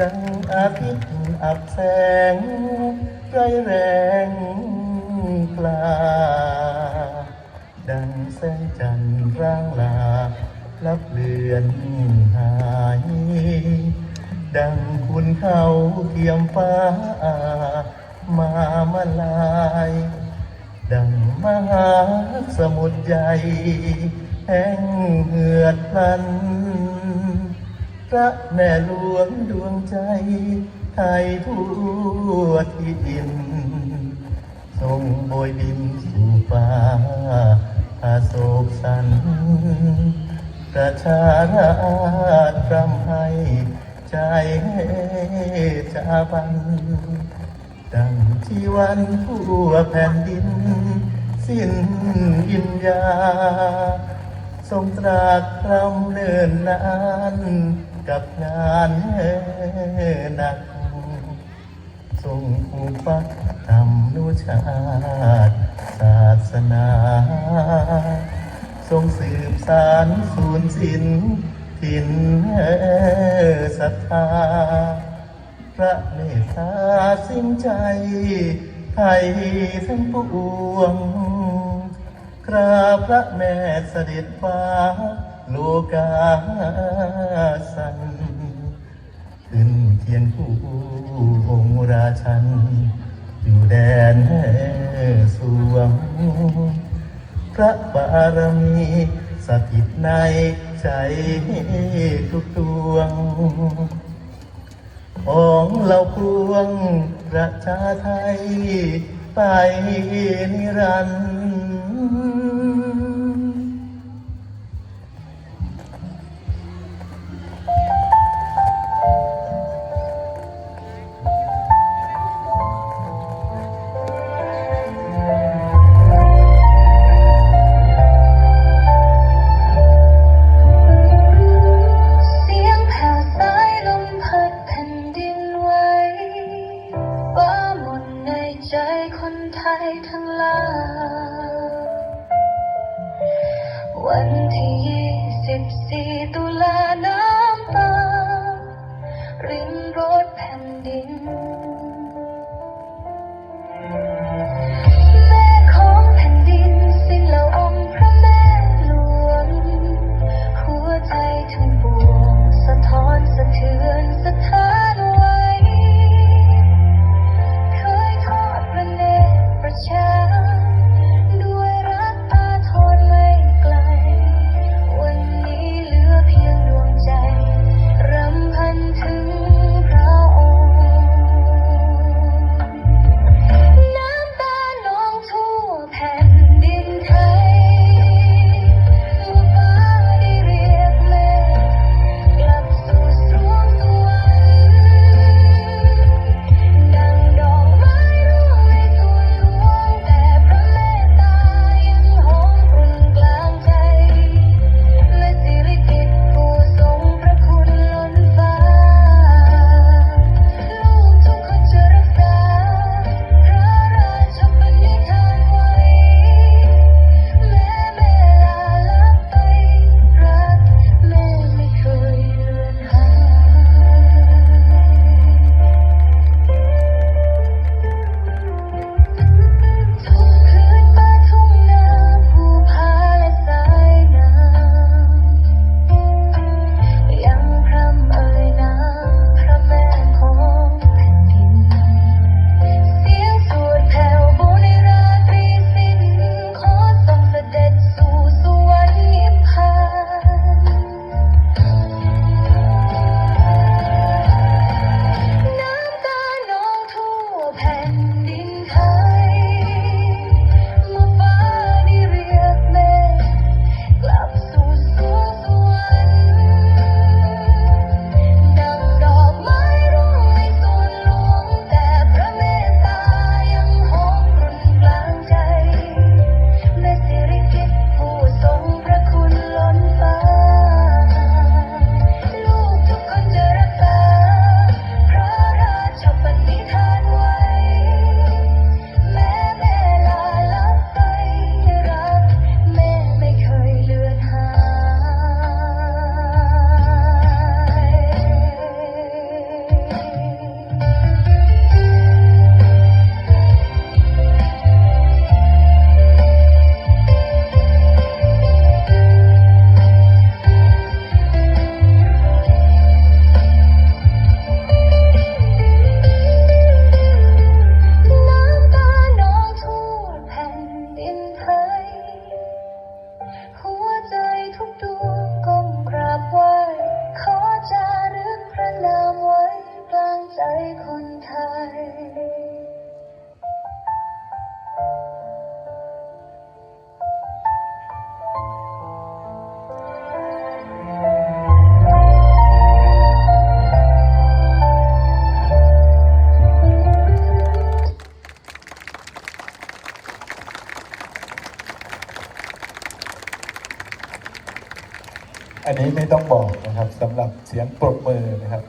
ดังอาทิตย์อับแสงไรแรงกลา ดังแสงจันทร์ร่างลาลับเลือนหาย ดังคุณเขาเทียมฟ้า มามาลาย ดังมหาสมุทรใหญ่แห่งเหือดพลัน พระแม่หลวงดวงใจ ไทยทั่วทิดินทรงโบยบินสู่ฟ้าอาโศกสัน ประชาราชรำให้ใจจาบัน ดังที่วันทั่วแผ่นดิน สิ้นยินยา ทรงตราดคำเนินนานกับงานหนักทรงผูกปักธรรมนุชาติศาสนา ทรงสืบสารสูญสิ้นถิ่นศรัทธา พระเมตตาสิ้นใจไทยทั้งปวง คราพระแม่เสด็จฟ้าโลกาสัน ขึ้นเคียงคู่องค์ราชัน อยู่แดนสวง พระบารมีสถิตในใจทุกดวง ของเราพวงประชาไทยไปนิรันดร์ ไทยทั้งลาวันที่ยี่สิบสี่ตุลาน้ำตารินรถแผ่นดิน อันนี้ไม่ต้องบอกนะครับสำหรับเสียงปรบมือนะครับ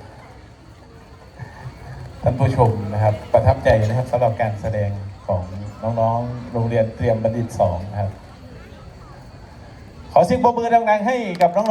ท่านผู้ชมนะครับ ประทับใจนะครับสำหรับการแสดงของน้องๆ โรงเรียนเตรียมบัณฑิตสองนะครับ ขอเสียงปรบมือดังๆให้กับน้อง